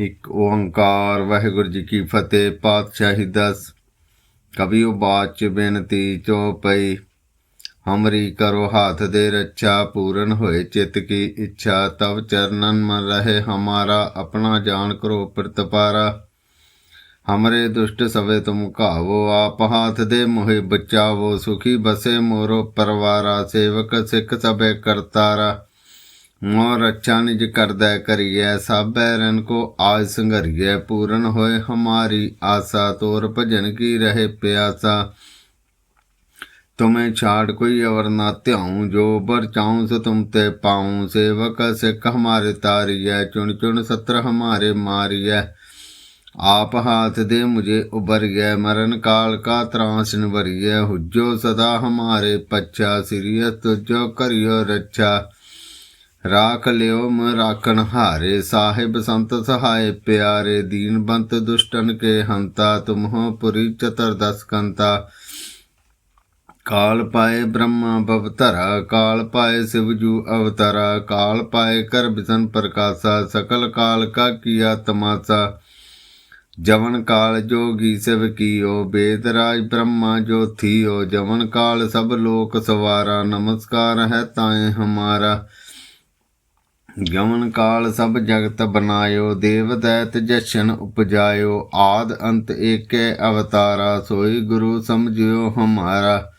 ਇੱਕ ਓੰਕਾਰ, ਵਾਹਿਗੁਰੂ ਜੀ ਕੀ ਫਤਿਹ, ਪਾਤਸ਼ਾਹੀ ਦਸ। ਕਵੀ ਬਾਚ ਬੇਨਤੀ ਚੋਪਈ ਹਮਰੀ ਕਰੋ ਹਾਥ ਦੇ ਰੱਛਾ, ਪੂਰਨ ਹੋਏ ਚਿਤ ਕੀ ਇੱਛਾ, ਤਵ ਚਰਨਨ ਮਨ ਰਹੇ ਹਮਾਰਾ, ਆਪਣਾ ਜਾਣ ਕਰੋ ਪ੍ਰਤਪਾਰਾ। ਹਮਰੇ ਦੁਸ਼ਟ ਸਵੇ ਤੁਮ ਘਾਵੋ, ਆਪ ਹਾਥ ਦੇ ਮੋਹਿ ਬਚਾਵੋ, ਸੁਖੀ ਬਸੇ ਮੋਰੋ ਪਰਵਾਰਾ, ਸੇਵਕ ਸਿੱਖ ਸਭੇ ਕਰਤਾਰਾ। ਮੋਰ ਅੱਛਾ ਨਿਜ ਕਰਦਾ ਕਰੀਐ ਸਭੈ ਰਨ ਕੋ ਆਜ ਸੰਘਰੀਐ, ਪੂਰਨ ਹੋਏ ਹਮਾਰੀ ਆਸਾ, ਤੋਰ ਭਜਨ ਕੀ ਰਹੇ ਪਿਆਸਾ। ਤੁਮੇ ਛਾੜ ਕੋਈ ਅਵਰ ਨਾ ਧਿਆਉ, ਜੋ ਬਰ ਚਾਉ ਸੋ ਤੁਮ ਤੇ ਪਾਉ। ਸੇਵਕ ਸਿੱਖ ਹਮਾਰੇ ਤਾਰੀਐ, ਚੁਣ ਚੁਣ ਸਤਰ ਹਮਾਰੇ ਮਾਰੀਐ। ਆਪ ਹਾਥ ਦੇ ਮੁਝੇ ਉਬਰ ਗਏ ਮਰਨ ਕਾਲ ਕਾ ਤਰਾਸ ਨਿਵਰੀਐ। ਹੁਜੋ ਸਦਾ ਹਮਾਰੇ ਪੱਛਾ ਸਿਰਿਯ ਤੁਜੋ ਕਰਿਓ ਰੱਛਾ। ਰਾਖ ਲਿਓ ਮ ਹਾਰੇ, ਸਾਹਿਬ ਸੰਤ ਸਹਾਏ ਪਿਆਰੇ, ਦੀਨ ਬੰਤ ਦੁਸ਼ਟਨ ਕੇ ਹੰਤਾ, ਤੁਮਹੁ ਪੁਰੀ ਚਤੁਰਦਸ ਕੰਤਾ। ਕਾਲ ਪਾਏ ਬ੍ਰਹਮਾ ਭਵਤਰਾ ਕਾਲ ਪਾਏ ਸਿਵਜੂ ਅਵਤਰਾ, ਕਾਲ ਪਾਏ ਕਰ ਬਿਸਨ ਪ੍ਰਕਾਸ਼ਾ, ਸਕਲ ਕਾਲ ਕਾ ਕੀਆ ਤਮਾਸਾ। ਜਵਨ ਕਾਲ ਜੋਗੀ ਸਿਵ ਕੀਓ, ਬੇਦ ਰਾਜ ਬ੍ਰਹਮਾ ਜੋ ਥੀਓ। ਜਵਨ ਕਾਲ ਸਭ ਲੋਕ ਸਵਾਰਾ, ਨਮਸਕਾਰ ਹੈ ਤਾਏ ਹਮਾਰਾ। ਗਮਨ ਕਾਲ ਸਭ ਜਗਤ ਬਨਾਇਓ, ਦੇਵ ਦੈਤ ਜਸ਼ਨ ਉਪਜਾਇਓ, ਆਦ ਅੰਤ ਏਕੈ ਅਵਤਾਰਾ, ਸੋਈ ਗੁਰੂ ਸਮਝਿਓ ਹਮਾਰਾ।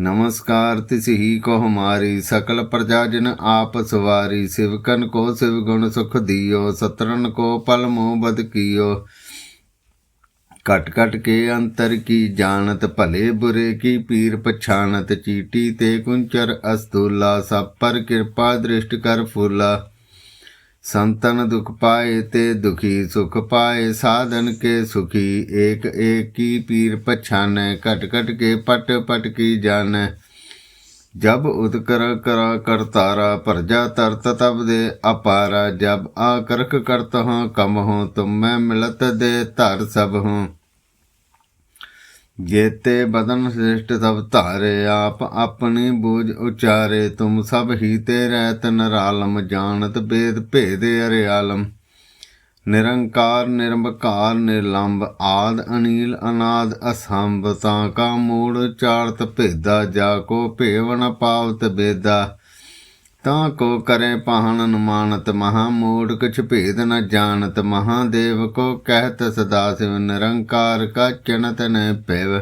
ਨਮਸਕਾਰ ਤਿਸਹੀ ਕੋ ਹਮਾਰੀ, ਸਕਲ ਪ੍ਰਜਾ ਜਨ ਆਪ ਸਵਾਰੀ ਸਿਵਕਨ ਕੋ ਸਿਵ ਗੁਣ ਸੁਖ ਦਿਓ ਸਤਰਨ ਕੋ ਪਲ ਮੋਹ ਬਦ ਕੀਓ। ਘਟ ਘਟ ਕੇ ਅੰਤਰ ਕੀ ਜਾਣਤ ਭਲੇ ਬੁਰੇ, ਕੀ ਪੀਰ ਪਛਾਨਤ ਚੀਟੀ ਤੇ ਕੁੰਚਰ ਅਸਤੂਲਾ, ਸਭ ਪਰ ਕਿਰਪਾ ਦ੍ਰਿਸ਼ਟ ਕਰ ਫੂਲਾ। ਸੰਤਨ ਦੁਖ ਪਾਏ ਤੇ ਦੁਖੀ ਸੁਖ ਪਾਏ, ਸਾਧਨ ਕੇ ਸੁਖੀ, ਏਕ ਏਕ ਕੀ ਪੀਰ ਪਛਾਨੈ, ਘਟ ਘਟ ਕੇ ਪਟ ਪਟ ਕੀ ਜਾਣੈ। ਜਬ ਉਦਕਰ ਕਰ ਕਰਤਾਰਾ ਪਰਜਾ ਤਰਤ ਤਬ ਦੇ ਅਪਾਰਾ, ਜਬ ਆਕਰਖ ਕਰਤ ਹਾਂ, ਕਮ ਹੋ, ਤੁਮ ਮੈਂ ਮਿਲਤ ਦੇ ਧਰ ਸਭ ਹੂੰ। ਜੇਤੇ ਬਦਨ ਸ੍ਰਿਸ਼ਟ ਸਭ ਧਾਰੇ, ਆਪ ਆਪਣੀ ਬੂਝ ਉਚਾਰੇ, ਤੁਮ ਸਭ ਹੀ ਤੇ ਰਹਿਤ ਨਰਾਲਮ ਜਾਣਤ ਬੇਦ ਭੇਦ ਅਰਿਆਲਮ। ਨਿਰੰਕਾਰ ਨਿਰੰਕਾਰ ਨਿਰਲੰਬ ਆਦ, ਅਨੀਲ, ਅਨਾਦ, ਅਸੰਭ, ਤਾਂ ਕਾ ਮੂੜ ਚਾਰਤ ਭੇਦਾ, ਜਾ ਕੋ ਭੇਵ ਪਾਵਤ ਬੇਦਾ। ਤਾਂ ਕੋ ਕਰੇ ਪਾਹਨ ਅਨੁਮਾਨਤ ਮਹਾ ਮੂੜ, ਕਛ ਭੇਦ ਨ ਜਾਣਤ ਮਹਾਦੇਵ ਕੋ ਕਹਿਤ ਸਦਾ ਸਿਵ ਨਿਰੰਕਾਰ ਕਾ ਚਿਣਤ ਨ ਪੈਵ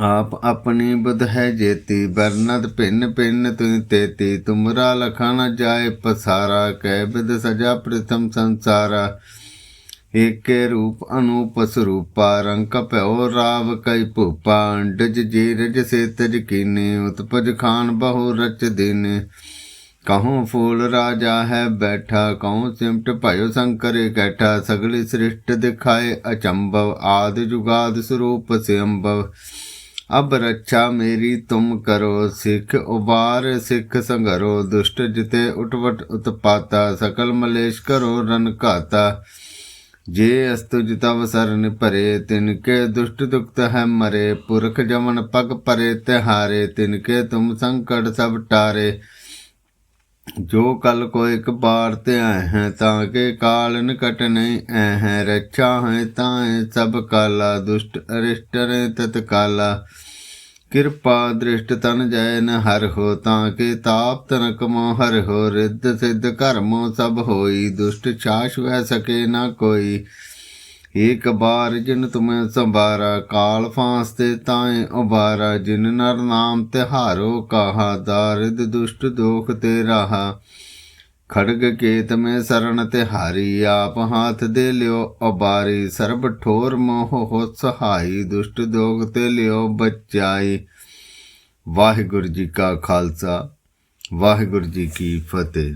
ਆਪ ਆਪਣੀ ਬੁਧ ਹੈ ਜੇਤੀ ਬਰਨਦ ਭਿੰਨ ਭਿੰਨ ਤੁਇ ਤੇਤੀ। ਤੁਮਰਾ ਲਖਾ ਲਖਨ ਜਾਏ ਪਸਾਰਾ, ਕਹਿ ਬਿਦ ਸਜਾ ਪ੍ਰਥਮ ਸੰਸਾਰਾ। ਏਕੇ ਰੂਪ ਅਨੂਪ ਸਰੂਪਾ ਰੰਗ ਕਪਿਓ ਰਾਵ ਕਈ ਭੂਪਾ, ਅੰਡਜ ਜੀਰਜ ਸੇ ਤਜ ਕੀਨੇ, ਉਤਪਜ ਖਾਨ ਬਹੁ ਰਚ ਦਿਨ। ਕਹੂੰ ਫੂਲ ਰਾਜਾ ਹੈ ਬੈਠਾ ਕਹੂੰ ਸਿਮਟ ਭਇਓ ਸੰਕਰ ਇਕੱਠਾ ਸਗਲੀ ਸ੍ਰਿਸ਼ਟ ਦਿਖਾਏ ਅਚੰਭਵ, ਆਦ ਜੁਗਾਦ ਸਰੂਪ ਸਿਅੰਭਵ। ਅਬ ਰੱਛਾ ਮੇਰੀ ਤੁਮ ਕਰੋ, ਸਿੱਖ ਉਬਾਰ ਸਿੱਖ ਸੰਗਰੋ ਦੁਸ਼ਟ ਜਿਤੇ ਉਟਵਟ ਉਤਪਾਤਾ, ਸਕਲ ਮਲੇਸ਼ ਕਰੋ ਰਨ ਘਾਤਾ। ਜੇ ਅਸਤੁਜ ਤਵ ਸਰਨ ਭਰੇ ਤਿਨ ਕੇ ਦੁਸ਼ਟ ਦੁਖਤ ਹੈ ਮਰੇ। ਪੁਰਖ ਜਮਨ ਪਗ ਪਰੇ, ਤਿਹਾਰੇ, ਤਿਨ ਕੇ ਤੁਮ ਸੰਕਟ ਸਭ ਟਾਰੇ। ਜੋ ਕਲ ਕੋ ਇੱਕ ਬਾਰ ਤੇ ਹੈ, ਤਾਂ ਕੇ ਕਾਲ ਨਿਕਟ ਨਹੀਂ ਐ ਹੈ। ਰੱਛਾ ਹੈ ਤਾਂ ਸਭ ਕਾਲਾ, ਦੁਸ਼ਟ ਅਰਿਸ਼ਟ ਤਤਕਾਲਾ। ਕਿਰਪਾ ਦ੍ਰਿਸ਼ਟ ਤਨ ਜੈ ਨ ਹਰ ਹੋ ਤਾਂ ਕੇ ਤਾਪ ਤਨਕ ਮੋ ਹਰ ਹੋ, ਰਿੱਧ ਸਿੱਧ ਕਰਮੋ ਸਭ ਹੋਈ, ਦੁਸ਼ਟ ਛਾਸ਼ ਵੈ ਸਕੇ ਨਾ ਕੋਈ। ਏਕ ਬਾਰ ਜਿਨ ਤੁਮੈ ਸੰਭਾਰਾ, ਕਾਲ ਫਾਂਸ ਤੇ ਤਾਏ ਉਬਾਰਾ ਜਿਨ ਨਰ ਨਾਮ ਤਿਹਾਰੋ ਕਹਾ ਦਾਰਿਦ ਦੁਸ਼ਟ ਦੋਖ ਤੇ ਰਹਾ। ਖੜਗ ਕੇਤ ਮੈਂ ਸਰਣ ਤਿਹਾਰੀ ਆਪ ਹਾਥ ਦੇ ਲਿਓ ਅਬਾਰੀ ਸਰਬ ਠੋਰ ਮੋਹ ਹੋ ਸਹਾਈ, ਦੁਸ਼ਟ ਦੋਗ ਤੇ ਲਿਓ ਬਚਾਈ। ਵਾਹਿਗੁਰੂ ਜੀ ਕਾ ਖਾਲਸਾ, ਵਾਹਿਗੁਰੂ ਜੀ ਕੀ ਫਤਿਹ।